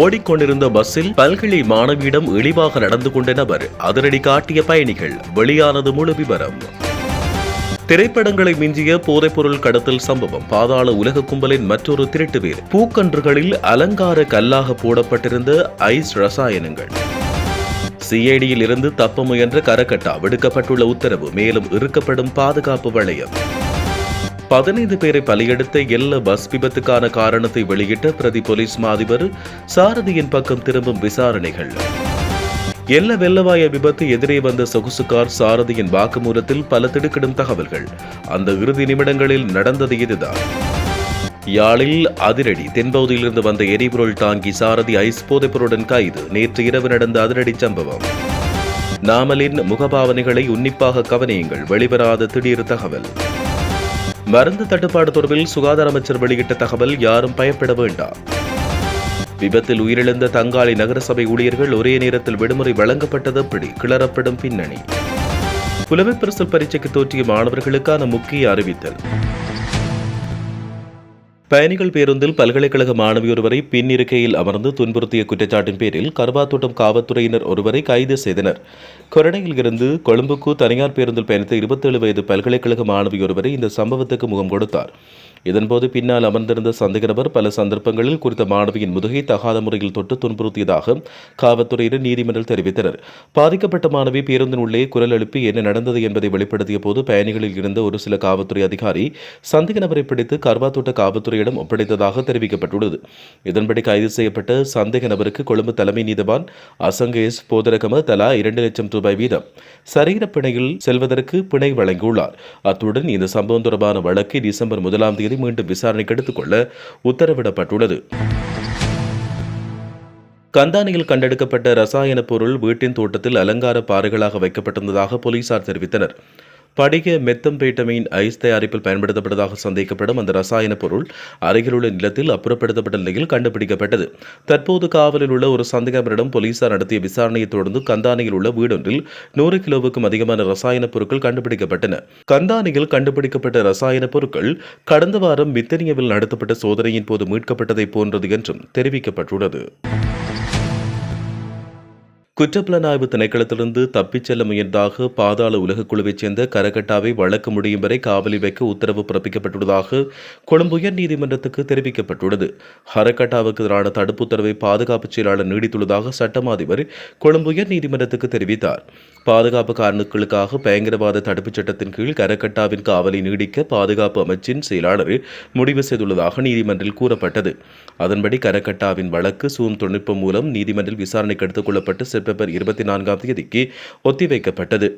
ஓடிக்கொண்டிருந்த பஸ்ஸில் பல்கலை மாணவியிடம் இழிவாக நடந்து கொண்ட நபர் அதிரடி காட்டிய பயணிகள் வெளியானது முழு விவரம் திரைப்படங்களை மிஞ்சிய போதைப்பொருள் கடத்தல் சம்பவம். பாதாள உலக கும்பலின் மற்றொரு திருட்டு பேர் பூக்கன்றுகளில் அலங்கார கல்லாக போடப்பட்டிருந்த ஐஸ் ரசாயனங்கள். சிஐடியில் இருந்து தப்ப முயன்ற கரக்கட்டா விடுக்கப்பட்டுள்ள உத்தரவு மேலும் இறுக்கப்படும் பாதுகாப்பு வளையம். பதினைந்து பேரை பலியெடுத்த எல்ல பஸ் விபத்துக்கான காரணத்தை வெளியிட்ட பிரதி போலீஸ் மாதிபர் சாரதியின் பக்கம் திரும்பும் விசாரணைகள். எல்ல வெள்ளவாய விபத்து எதிரே வந்த சொகுசு கார் சாரதியின் வாக்குமூலத்தில் பல திடுக்கிடும் தகவல்கள். அந்த இறுதி நிமிடங்களில் நடந்தது இதுதான். யாழில் அதிரடி தென்பகுதியிலிருந்து வந்த எரிபொருள் தாங்கி சாரதி ஐஸ் போதைப்பொருடன் கைது. நேற்று இரவு நடந்த அதிரடி சம்பவம். நாமலின் முகபாவனைகளை உன்னிப்பாக கவனியுங்கள். வெளிவராத திடீர் தகவல். மருந்து தட்டுப்பாடு தொடர்பில் சுகாதார அமைச்சர் வெளியிட்ட தகவல் யாரும் பயப்பட வேண்டாம். விபத்தில் உயிரிழந்த தங்காளி நகரசபை ஊழியர்கள் ஒரே நேரத்தில் விடுமுறை வழங்கப்பட்டது எப்படி கிளறப்படும் பின்னணி. புலமைப்பரிசல் பரீட்சைக்கு தோற்றிய மாணவர்களுக்கான முக்கிய அறிவித்தல். பயணிகள் பேருந்தில் பல்கலைக்கழக மாணவி ஒருவரை பின் இருக்கையில் அமர்ந்து துன்புறுத்திய குற்றச்சாட்டின் பேரில் கருவாத்தோட்டம் காவல்துறையினர் ஒருவரை கைது செய்தனர். கொரணையில் இருந்து கொழும்புக்கு தனியார் பேருந்தில் பயணித்த இருபத்தேழு வயது பல்கலைக்கழக மாணவி ஒருவரை இந்த சம்பவத்துக்கு முகம் கொடுத்தார். இதன்போது பின்னால் அமர்ந்திருந்த சந்தேக நபர் பல சந்தர்ப்பங்களில் குறித்த மாணவியின் முதுகை தகாத முறையில் தொட்டு துன்புறுத்தியதாக காவல்துறையினர் நீதிமன்றம் தெரிவித்தனர். பாதிக்கப்பட்ட மாணவி பேருந்தின் உள்ளே குரல் எழுப்பி என்ன நடந்தது என்பதை வெளிப்படுத்திய போது பயணிகளில் இருந்த ஒரு சில காவல்துறை அதிகாரி சந்தேக நபரை பிடித்து கர்வாத்தோட்ட காவல்துறையிடம் ஒப்படைத்ததாக தெரிவிக்கப்பட்டுள்ளது. இதன்படி கைது செய்யப்பட்ட சந்தேக நபருக்கு கொழும்பு தலைமை நீதிவான் அசங்கேஸ் போதரகம தலா இரண்டு லட்சம் ரூபாய் வீதம். சரீர பிணையில் செல்வதற்கு பிணை வழங்கியுள்ளார். அத்துடன் இந்த சம்பவம் தொடர்பான வழக்கு டிசம்பர் முதலாம் தேதி மீண்டும் விசாரணைக்கு எடுத்துக்கொள்ள உத்தரவிடப்பட்டுள்ளது. கந்தானியில் கண்டெடுக்கப்பட்ட ரசாயன பொருள் வீட்டின் தோட்டத்தில் அலங்கார பாறைகளாக வைக்கப்பட்டிருந்ததாக போலீசார் தெரிவித்தனர். படிக மெத்தம்பேட்டமைன் ஐஸ் தயாரிப்பில் பயன்படுத்தப்பட்டதாக சந்தேகிக்கப்படும் அந்த ரசாயன பொருள் அருகிலுள்ள நிலத்தில் அப்புறப்படுத்தப்பட்ட நிலையில் கண்டுபிடிக்கப்பட்டது. தற்போது காவலில் உள்ள ஒரு சந்தேகபரிடம் போலீசார் நடத்திய விசாரணையை தொடர்ந்து கந்தானியில் உள்ள வீடொன்றில் நூறு கிலோவுக்கும் அதிகமான ரசாயன பொருட்கள் கண்டுபிடிக்கப்பட்டன. கந்தானியில் கண்டுபிடிக்கப்பட்ட ரசாயன பொருட்கள் கடந்த வாரம் மித்தனியவில் நடத்தப்பட்ட சோதனையின் போது மீட்கப்பட்டதை போன்றது என்றும் தெரிவிக்கப்பட்டுள்ளது. குற்றப்புலனாய்வு திணைக்களத்திலிருந்து தப்பிச் செல்ல முயன்றதாக பாதாள உலகக் குழுவைச் சேர்ந்த கரகட்டாவை வழக்கு முடியும் வரை காவலில் வைக்க உத்தரவு பிறப்பிக்கப்பட்டுள்ளதாக கொழும்பு உயர் நீதிமன்றத்துக்கு தெரிவிக்கப்பட்டுள்ளது. ஹரகட்டாவுக்கு எதிரான தடுப்பு உத்தரவை பாதுகாப்பு செயலாளர் நீடித்துள்ளதாக சட்டம் அதிபர் கொழும்பு உயர் நீதிமன்றத்துக்கு தெரிவித்தார். பாதுகாப்பு காரணங்களுக்காக பயங்கரவாத தடுப்புச் சட்டத்தின் கீழ் கரகட்டாவின் காவலை நீடிக்க பாதுகாப்பு அமைச்சின் செயலாளர் முடிவு செய்துள்ளதாக நீதிமன்றில் கூறப்பட்டது. அதன்படி கரகட்டாவின் வழக்கு சூம் தொழில்நுட்பம் மூலம் நீதிமன்றில் விசாரணைக்கு எடுத்துக் கொள்ளப்பட்டு செப்டம்பர் இருபத்தி நான்காம் தேதிக்கு ஒத்திவைக்கப்பட்டது.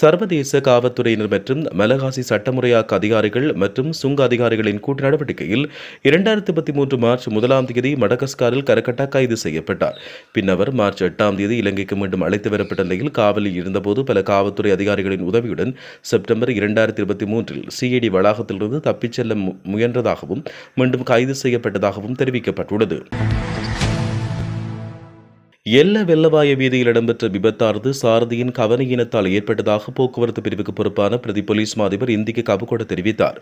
சர்வதேச காவல்துறையினர் மற்றும் மலகாசி சட்டமுறையாக்க அதிகாரிகள் மற்றும் சுங்க அதிகாரிகளின் கூட்டு நடவடிக்கையில் இரண்டாயிரத்தி பத்தி மூன்று மார்ச் முதலாம் தேதி மடகஸ்காரில் கரகட்டா கைது செய்யப்பட்டார். பின்னவர் மார்ச் எட்டாம் தேதி இலங்கைக்கு மீண்டும் அழைத்து வரப்பட்ட நிலையில் காவலில் இருந்தபோது பல காவல்துறை அதிகாரிகளின் உதவியுடன் செப்டம்பர் இரண்டாயிரத்தி இருபத்தி மூன்றில் சிஐடி வளாகத்திலிருந்து தப்பிச் செல்ல முயன்றதாகவும் மீண்டும் கைது செய்யப்பட்டதாகவும் தெரிவிக்கப்பட்டுள்ளது. எல்ல வெள்ளவாய வீதியில் இடம்பெற்ற விபத்தானது சாரதியின் கவனையினத்தால் ஏற்பட்டதாக போக்குவரத்து பிரிவுக்கு பொறுப்பான பிரதி போலீஸ் மாதிபர் இந்திக்கு கபுகொட தெரிவித்தார்.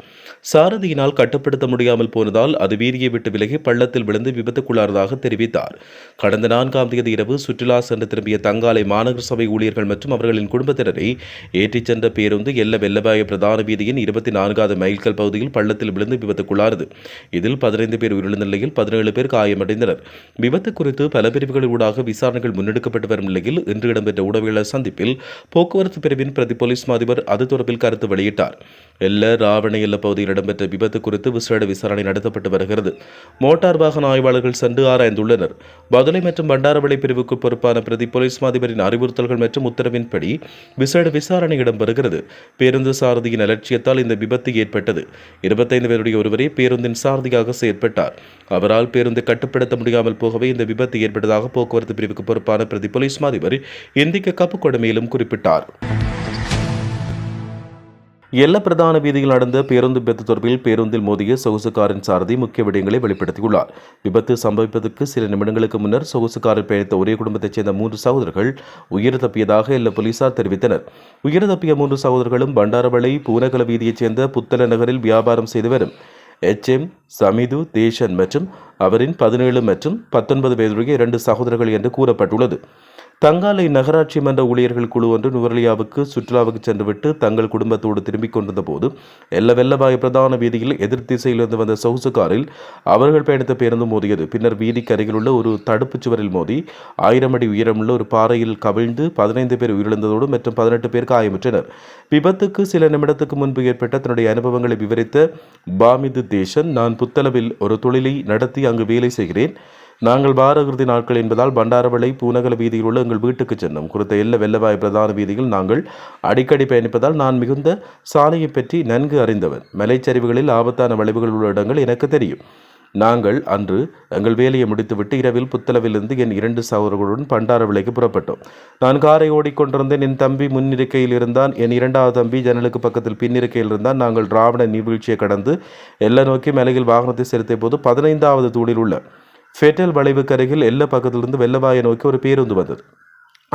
சாரதியினால் கட்டுப்படுத்த முடியாமல் போனதால் அது வீதியை விட்டு விலகி பள்ளத்தில் விழுந்து விபத்துக்குள்ளானதாக தெரிவித்தார். கடந்த நான்காம் தேதி இரவு சுற்றுலா சென்று திரும்பிய தங்காலை மாநகர சபை ஊழியர்கள் மற்றும் அவர்களின் குடும்பத்தினரை ஏற்றிச் சென்ற பேருந்து எல்ல வெள்ளவாய பிரதான வீதியின் இருபத்தி நான்காவது மைல்கல் பகுதியில் பள்ளத்தில் விழுந்து விபத்துக்குள்ளானது. இதில் பதினைந்து பேர் உயிரிழந்த நிலையில் பதினேழு பேர் காயமடைந்தனர். விபத்து குறித்து பல பிரிவுகள் ஊடாக விசாரணைகள் முன்னெடுக்கப்பட்டு வரும் நிலையில் இன்று இடம்பெற்ற ஊடகவியலாளர் சந்திப்பில் போக்குவரத்து பிரிவின் பிரதி போலீஸ் மாதிபர் அது தொடர்பில் கருத்து வெளியிட்டார். எல்ல ராவண எல்ல பகுதியில் இடம்பெற்ற விபத்து குறித்து விசேட விசாரணை நடத்தப்பட்டு வருகிறது. மோட்டார் வாகன ஆய்வாளர்கள் சென்று ஆராய்ந்துள்ளனர். பதுளை மற்றும் பண்டாரவளை பிரிவுக்கு பொறுப்பான பிரதி போலீஸ் மாதிபரின் அறிவுறுத்தல்கள் மற்றும் உத்தரவின்படி விசேட விசாரணை இடம்பெறுகிறது. பேருந்து சாரதியின் அலட்சியத்தால் இந்த விபத்து ஏற்பட்டது. இருபத்தைந்து பேருடைய ஒருவரே பேருந்தின் சாரதியாக செயற்பட்டார். அவரால் பேருந்தை கட்டுப்படுத்த முடியாமல் போகவே இந்த விபத்து ஏற்பட்டதாக போக்குவரத்து பிரிவுக்கு பொறுப்பான பிரதி போலீஸ் மாதிபர் இந்திக்க கப்பு கொடுமையிலும் குறிப்பிட்டார். எல்ல பிரதான வீதியில் நடந்த பேருந்து விபத்து தொடர்பில் பேருந்தில் மோதிய சொகுசு காரின் சாரதி முக்கிய விடயங்களை வெளிப்படுத்தியுள்ளார். விபத்து சம்பவிப்பதற்கு சில நிமிடங்களுக்கு முன்னர் சொகுசு காரில் பயணித்த ஒரே குடும்பத்தைச் சேர்ந்த மூன்று சகோதரர்கள் உயிர் தப்பியதாக எல்ல போலீசார் தெரிவித்தனர். உயிர் தப்பிய மூன்று சகோதரர்களும் பண்டாரவளை பூனகல வீதியைச் சேர்ந்த புத்தல நகரில் வியாபாரம் செய்து வரும். எச் எம் சமிது தேஷன் மற்றும் அவரின் பதினேழு மற்றும் பத்தொன்பது வயதுடைய இரண்டு சகோதரர்கள் என்று கூறப்பட்டுள்ளது. தங்காலை நகராட்சி மன்ற ஊழியர்கள் குழு ஒன்று நுவரலியாவுக்கு சுற்றுலாவுக்கு சென்றுவிட்டு தங்கள் குடும்பத்தோடு திரும்பிக் கொண்டிருந்த போது எல்ல வெள்ளவாய பிரதான வீதியில் எதிர் திசையிலிருந்து வந்த சொகுசு காரில் அவர்கள் பயணித்த பேருந்து மோதியது. பின்னர் வீதிக்கு அருகிலுள்ள ஒரு தடுப்புச் சுவரில் மோதி ஆயிரம் அடி உயரமுள்ள ஒரு பாறையில் கவிழ்ந்து பதினைந்து பேர் உயிரிழந்ததோடு மற்றும் பதினெட்டு பேர் காயமுற்றனர். விபத்துக்கு சில நிமிடத்துக்கு முன்பு ஏற்பட்ட தன்னுடைய அனுபவங்களை விவரித்த பாமிது தேசன் நான் புத்தளவில் ஒரு தொழிலை நடத்தி அங்கு வேலை செய்கிறேன். நாங்கள் வார நாட்கள் என்பதால் பண்டாரவளை பூநகர வீதியில் உள்ள எங்கள் வீட்டுக்கு சென்றோம். குறித்த எல்ல வெள்ளவாய் பிரதான வீதியில் நாங்கள் அடிக்கடி பயணிப்பதால் நான் மிகுந்த சாலையை பற்றி நன்கு அறிந்தவன். மலைச்சரிவுகளில் ஆபத்தான வளைவுகள் உள்ள இடங்கள் எனக்கு தெரியும். நாங்கள் அன்று எங்கள் வேலையை முடித்துவிட்டு இரவில் புத்தளவிலிருந்து என் இரண்டு சகோதரர்களுடன் பண்டாரவிளைக்கு புறப்பட்டோம். நான் காரை ஓடிக்கொண்டிருந்தேன் என் தம்பி முன்னிருக்கையில் இருந்தான். என் இரண்டாவது தம்பி ஜன்னலுக்கு பக்கத்தில் பின்னிருக்கையில் இருந்தான். நாங்கள் திராவிட நீர்வீழ்ச்சியை கடந்து எல்லை நோக்கி மலையில் வாகனத்தை செலுத்திய போது பதினைந்தாவது தூணில் உள்ள ஃபெட்டல் வளைவுக்கு அருகில் எல்ல பக்கத்திலிருந்து வெள்ளவாயை நோக்கி ஒரு பேருந்து வந்தது.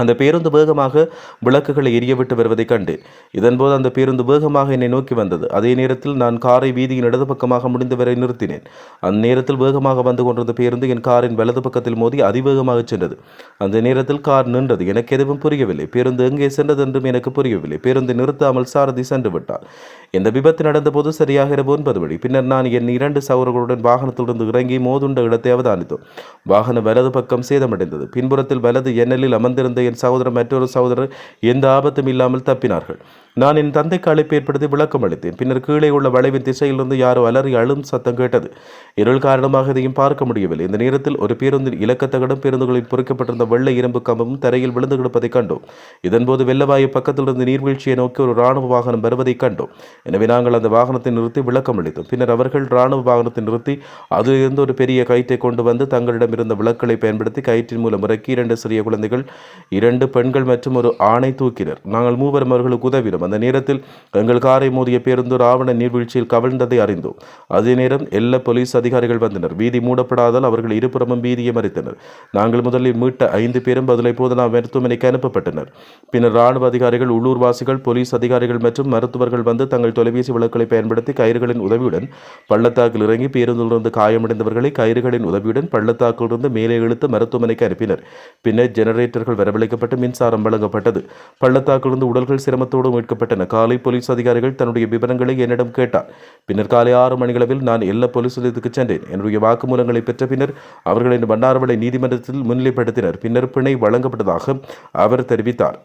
அந்த பேருந்து வேகமாக விளக்குகளை எரியவிட்டு வருவதைக் கண்டு இதன்போது அந்த பேருந்து வேகமாக என்னை நோக்கி வந்தது. அதே நேரத்தில் நான் காரை வீதியின் இடது பக்கமாக முடிந்து வரை நிறுத்தினேன். அந்த நேரத்தில் வேகமாக வந்து கொண்டிருந்த பேருந்து என் காரின் வலது பக்கத்தில் மோதி அதிவேகமாக சென்றது. அந்த நேரத்தில் கார் நின்றது. எனக்கு எதுவும் புரியவில்லை. பேருந்து எங்கே சென்றது என்றும் எனக்கு புரியவில்லை. பேருந்து நிறுத்தாமல் சாரதி சென்று விட்டார் இந்த விபத்து நடந்தபோது சரியாக இரவு ஒன்பது மணி. பின்னர் நான் என் இரண்டு சவர்களுடன் வாகனத்திலிருந்து இறங்கி மோதுண்ட இடத்தை அவதானித்தோம். வாகனம் வலது பக்கம் சேதமடைந்தது. பின்புறத்தில் வலது எண்ணலில் அமர்ந்திருந்த என் சகோதரர் மற்றொரு சகோதரர் எந்த ஆபத்தும் இல்லாமல் தப்பினார்கள். நான் என் தந்தைக்கு அழைப்பு ஏற்படுத்தி விளக்கம் அளித்தேன். பின்னர் கீழே உள்ள வளைவின் திசையிலிருந்து யாரோ அலறி அழும் சத்தம் கேட்டது. இருள் காரணமாக இதையும் பார்க்க முடியவில்லை. இந்த நேரத்தில் ஒரு பேருந்தின் இலக்கத்தகடும் பேருந்துகளில் பொறிக்கப்பட்டிருந்த வெள்ளை இரும்பு கம்பமும் தரையில் விழுந்து கிடப்பதைக் கண்டோம். இதன்போது வெள்ளவாயு பக்கத்திலிருந்து நீர்வீழ்ச்சியை நோக்கி ஒரு ராணுவ வாகனம் வருவதைக் கண்டோம். எனவே நாங்கள் அந்த வாகனத்தை நிறுத்தி விளக்கம் அளித்தோம். பின்னர் அவர்கள் ராணுவ வாகனத்தை நிறுத்தி அதிலிருந்து ஒரு பெரிய கயிற்றை கொண்டு வந்து தங்களிடம் இருந்த விளக்குகளை பயன்படுத்தி கயிற்றின் மூலம் இறக்கி இரண்டு சிறிய குழந்தைகள் இரண்டு பெண்கள் மற்றும் ஒரு ஆணை தூக்கினர். நாங்கள் மூவரும் அவர்களுக்கு உதவினோம். அந்த நேரத்தில் எங்கள் காரை மோதிய பேருந்து ராவண நீர்வீழ்ச்சியில் கவிழ்ந்ததை அறிந்தோம். அதே நேரம் எல்லா போலீஸ் அதிகாரிகள் வந்தனர். வீதி மூடப்படாதால் அவர்கள் இருபுறமும் வீதியை மறித்தனர். நாங்கள் முதலில் மீட்ட ஐந்து பேரும் பதிலை போதனா மருத்துவமனைக்கு அனுப்பப்பட்டனர். பின்னர் ராணுவ அதிகாரிகள் உள்ளூர்வாசிகள் போலீஸ் அதிகாரிகள் மற்றும் மருத்துவர்கள் வந்து தங்கள் தொலைபேசி விளக்குகளை பயன்படுத்தி கயிறுகளின் உதவியுடன் பள்ளத்தாக்கில் இறங்கி பேருந்திலிருந்து காயமடைந்தவர்களை கயிறுகளின் உதவியுடன் பள்ளத்தாக்கிலிருந்து மேலே இழுத்து மருத்துவமனைக்கு அனுப்பினர். பின்னர் ஜெனரேட்டர்கள் வரவில்லை. அளிக்கப்பட்டு மின்சாரம் வழங்கப்பட்டது. பள்ளத்தாக்கிலிருந்து உடல்கள் சிரமத்தோடு மீட்கப்பட்டன. காலை போலீஸ் அதிகாரிகள் தன்னுடைய விவரங்களை என்னிடம் கேட்டார். பின்னர் காலை ஆறு மணிகளவில் நான் எல்லா போலீஸ் நிலையத்துக்கு சென்றேன். என்னுடைய வாக்குமூலங்களை பெற்ற பின்னர் அவர்களின் பண்டாரவளை நீதிமன்றத்தில் முன்னிலைப்படுத்தினர். பின்னர் பிணை வழங்கப்பட்டதாக அவர் தெரிவித்தார்.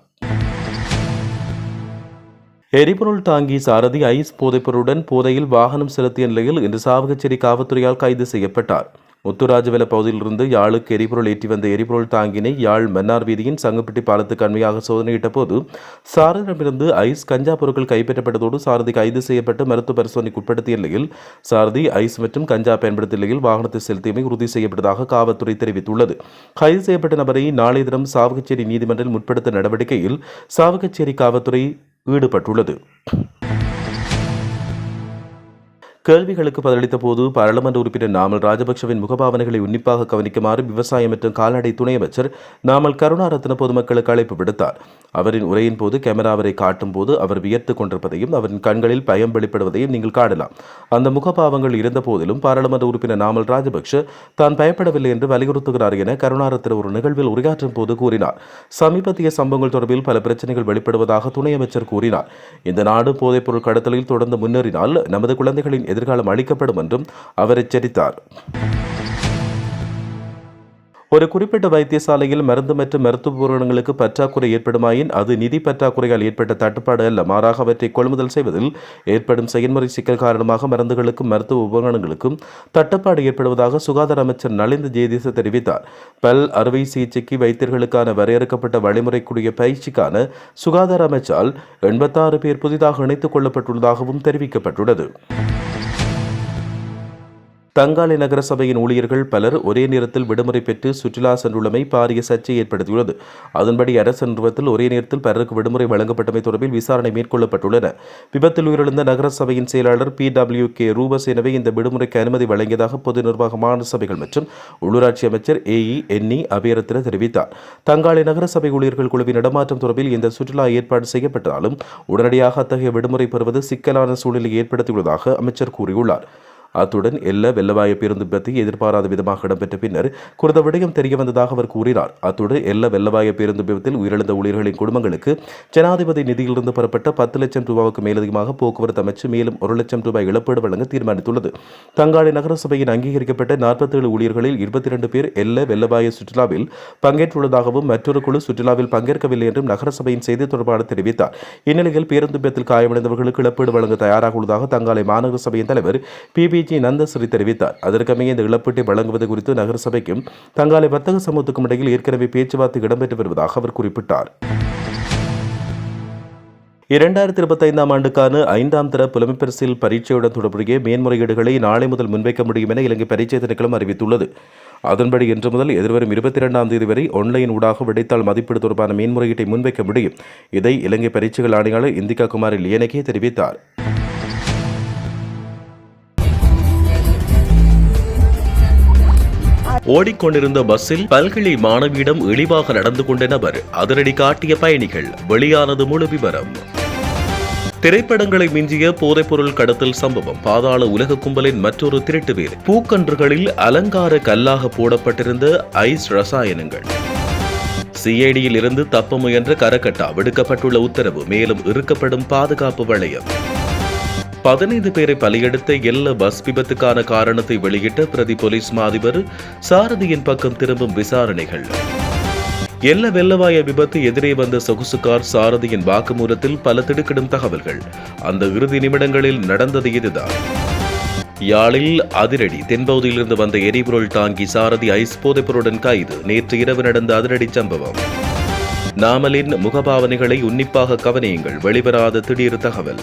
எரிபொருள் தாங்கி சாரதி ஐஸ் போதைப்பொருளுடன் போதையில் வாகனம் செலுத்திய நிலையில் இன்று சாவகச்சேரி காவல்துறையால் கைது செய்யப்பட்டார். முத்துராஜவெல பகுதியிலிருந்து யாழுக்கு எரிபொருள் ஏற்றி வந்த எரிபொருள் தாங்கினை யாழ் மன்னார் வீதியின் சங்கப்பட்டி பாலத்துக்கு அண்மையாக சோதனையிட்ட போது சாரதியிடமிருந்து ஐஸ் கஞ்சா பொருட்கள் கைப்பற்றப்பட்டதோடு சாரதி கைது செய்யப்பட்டு மருத்துவ பரிசோதனைக்கு உட்படுத்திய நிலையில் சாரதி ஐஸ் மற்றும் கஞ்சா பயன்படுத்திய நிலையில் வாகனத்தை செலுத்தியமை உறுதி செய்யப்பட்டதாக காவல்துறை தெரிவித்துள்ளது. கைது செய்யப்பட்ட நபரை நாளைய தினம் சாவகச்சேரி நீதிமன்றில் முற்படுத்த நடவடிக்கையில் சாவகச்சேரி காவல்துறை ஈடுபட்டுள்ளது. கேள்விகளுக்கு பதிலளித்த போது பாராளுமன்ற உறுப்பினர் நாமல் ராஜபக்சவின் முகபாவனைகளை உன்னிப்பாக கவனிக்குமாறு விவசாயம் மற்றும் கால்நடை துணை அமைச்சர் நாமல் கருணாரத்ன பொதுமக்களுக்கு அழைப்பு விடுத்தார். அவரின் உரையின் போது கேமராவரை காட்டும் போது அவர் வியர்த்து கொண்டிருப்பதையும் அவரின் கண்களில் பயம் வெளிப்படுவதையும் நீங்கள் காணலாம். அந்த முகபாவங்கள் இருந்த போதிலும் பாராளுமன்ற உறுப்பினர் நாமல் ராஜபக்ஷ தான் பயப்படவில்லை என்று வலியுறுத்துகிறார் என கருணாரத்ன ஒரு நிகழ்வில் உரையாற்றும் போது கூறினார். சமீபத்திய சம்பவங்கள் தொடர்பில் பல பிரச்சனைகள் வெளிப்படுவதாக துணை அமைச்சர் கூறினார். இந்த நாடு போதைப்பொருள் கடத்தலில் தொடர்ந்து முன்னேறினால் நமது குழந்தைகளின் எதிர்காலம் அளிக்கப்படும் என்றும் அவர் எச்சரித்தார். ஒரு குறிப்பிட்ட வைத்தியசாலையில் மருந்து மற்றும் மருத்துவ உபகரணங்களுக்கு பற்றாக்குறை ஏற்படுமாயின் அது நிதி பற்றாக்குறையால் ஏற்பட்ட தட்டுப்பாடு அல்ல. மாறாக அவற்றை கொள்முதல் செய்வதில் ஏற்படும் செயல்முறை சிக்கல் காரணமாக மருந்துகளுக்கும் மருத்துவ உபகரணங்களுக்கும் தட்டுப்பாடு ஏற்படுவதாக சுகாதார அமைச்சர் நலிந்த ஜெயதீச தெரிவித்தார். பல் அறுவை சிகிச்சைக்கு வைத்தியர்களுக்கான வரையறுக்கப்பட்ட வழிமுறைக்குரிய பயிற்சிக்கான சுகாதார அமைச்சால் எண்பத்தாறு பேர் புதிதாக இணைத்துக் கொள்ளப்பட்டுள்ளதாகவும் தெரிவிக்கப்பட்டுள்ளது. தங்காலை நகர சபையின் ஊழியர்கள் பலர் ஒரே நேரத்தில் விடுமுறை பெற்று சுற்றுலா சென்றுள்ளமை பாரிய சர்ச்சை ஏற்படுத்தியுள்ளது. அதன்படி அரசு நிறுவனத்தில் ஒரே நேரத்தில் பலருக்கு விடுமுறை வழங்கப்பட்டமை தொடர்பில் விசாரணை மேற்கொள்ளப்பட்டுள்ளன. விபத்தில் உயிரிழந்த நகர சபையின் செயலாளர் பி டபிள்யூ கே ரூபசேனவை இந்த விடுமுறைக்கு அனுமதி வழங்கியதாக பொது நிர்வாக மாநில சபைகள் மற்றும் உள்ளூராட்சி அமைச்சர் ஏஇ என்இ அபயரத்ன தெரிவித்தார். தங்காலை நகர சபை ஊழியர்கள் குழுவின் இடமாற்றம் தொடர்பில் இந்த சுற்றுலா ஏற்பாடு செய்யப்பட்டாலும் உடனடியாக அத்தகைய விடுமுறை பெறுவது சிக்கலான சூழ்நிலை ஏற்படுத்தியுள்ளதாக அமைச்சர் கூறியுள்ளார். அத்துடன் எல்ல வெள்ளவாய பேருந்து விபத்து எதிர்பாராத விதமாக இடம்பெற்ற பின்னர் குறித்த விடயம் தெரிய வந்ததாக அவர் கூறினார். அத்துடன் எல்ல வெள்ளவாய பேருந்து விபத்தில் உயிரிழந்த ஊழியர்களின் குடும்பங்களுக்கு ஜனாதிபதி நிதியிலிருந்து பெறப்பட்ட பத்து லட்சம் ரூபாவுக்கு மேலதிகமாக போக்குவரத்து அமைச்சு மேலும் ஒரு லட்சம் ரூபாய் இழப்பீடு வழங்க தீர்மானித்துள்ளது. தங்காளி நகரசபையின் அங்கீகரிக்கப்பட்ட நாற்பத்தேழு ஊழியர்களில் இருபத்தி இரண்டு பேர் எல்ல வெள்ளவாய சுற்றுலாவில் பங்கேற்றுள்ளதாகவும் மற்றொரு குழு சுற்றுலாவில் பங்கேற்கவில்லை என்றும் நகரசபையின் செய்தி தொடர்பாளர் தெரிவித்தார். இந்நிலையில் பேருந்து விபத்தில் காயமடைந்தவர்களுக்கு இழப்பீடு வழங்க தயாராக உள்ளதாக தங்காலை மாநகர சபையின் தலைவர் டிவிஜி நந்தஸ்ரீ தெரிவித்தார். அதற்கமைய இந்த இழப்பீட்டை வழங்குவது குறித்து நகரசபைக்கும் தங்காலை வர்த்தக சமூகத்துக்கும் இடையில் ஏற்கனவே பேச்சுவார்த்தை இடம்பெற்று வருவதாக அவர் குறிப்பிட்டார். இரண்டாயிரத்தி இருபத்தைந்தாம் ஆண்டுக்கான ஐந்தாம் தர புலமைப்பரிசில் பரீட்சையுடன் தொடர்புடைய மேன்முறையீடுகளை நாளை முதல் முன்வைக்க முடியும் என இலங்கை பரீட்சை திணைக்களம் அறிவித்துள்ளது. அதன்படி இன்று முதல் எதிர்வரும் இருபத்தி இரண்டாம் தேதி வரை ஆன்லைன் ஊடாக விடைத்தாள் மதிப்பீடு தொடர்பான மேன்முறையீட்டை முன்வைக்க முடியும். இதை இலங்கை பரீட்சைகள் ஆணையாளர் இந்திகா குமாரி லியனகே தெரிவித்தார். ஓடிக்கொண்டிருந்த பஸ்ஸில் பல்கலை மாணவியிடம் இழிவாக நடந்து கொண்ட நபர் அதிரடி காட்டிய பயணிகள் வெளியானது முழு விவரம். திரைப்படங்களை மிஞ்சிய போதைப்பொருள் கடத்தல் சம்பவம் பாதாள உலக கும்பலின் மற்றொரு திருட்டு வேலை பூக்கன்றுகளில் அலங்கார கல்லாக போடப்பட்டிருந்த ஐஸ் ரசாயனங்கள். சிஐடியில் இருந்து தப்ப முயன்ற கரக்கட்டா விடுக்கப்பட்டுள்ள உத்தரவு மேலும் இருக்கப்படும் பாதுகாப்பு வளையம். பதினைந்து பேரை பலியெடுத்த எல்ல பஸ் விபத்துக்கான காரணத்தை வெளியிட்ட பிரதி போலீஸ் மாதிபர் சாரதியின் பக்கம் திரும்பும் விசாரணைகள். எல்ல வெள்ளவாய விபத்து எதிரே வந்த சொகுசு கார் சாரதியின் வாக்குமூலத்தில் பல திடுக்கிடும் தகவல்கள். அந்த இறுதி நிமிடங்களில் நடந்தது இதுதான். யாழில் அதிரடி தென்பகுதியிலிருந்து வந்த எரிபொருள் தாங்கி சாரதி ஐஸ் போதைப்பொருளுடன் கைது. நேற்று இரவு நடந்த அதிரடி சம்பவம். நாமலின் முகபாவனைகளை உன்னிப்பாக கவனியுங்கள். வெளிவராத திடீர் தகவல்.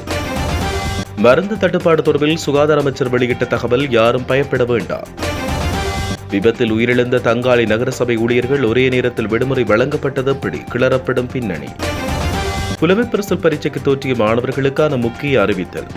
மருந்து தட்டுப்பாடு தொடர்பில் சுகாதார அமைச்சர் வெளியிட்ட தகவல் யாரும் பயப்பட வேண்டாம். விபத்தில் உயிரிழந்த தங்காளி நகரசபை ஊழியர்கள் ஒரே நேரத்தில் விடுமுறை வழங்கப்பட்டது எப்படி கிளறப்படும் பின்னணி. புலமைப்பரிசல் பரீட்சைக்கு தோற்றிய மாணவர்களுக்கான முக்கிய அறிவித்தல்.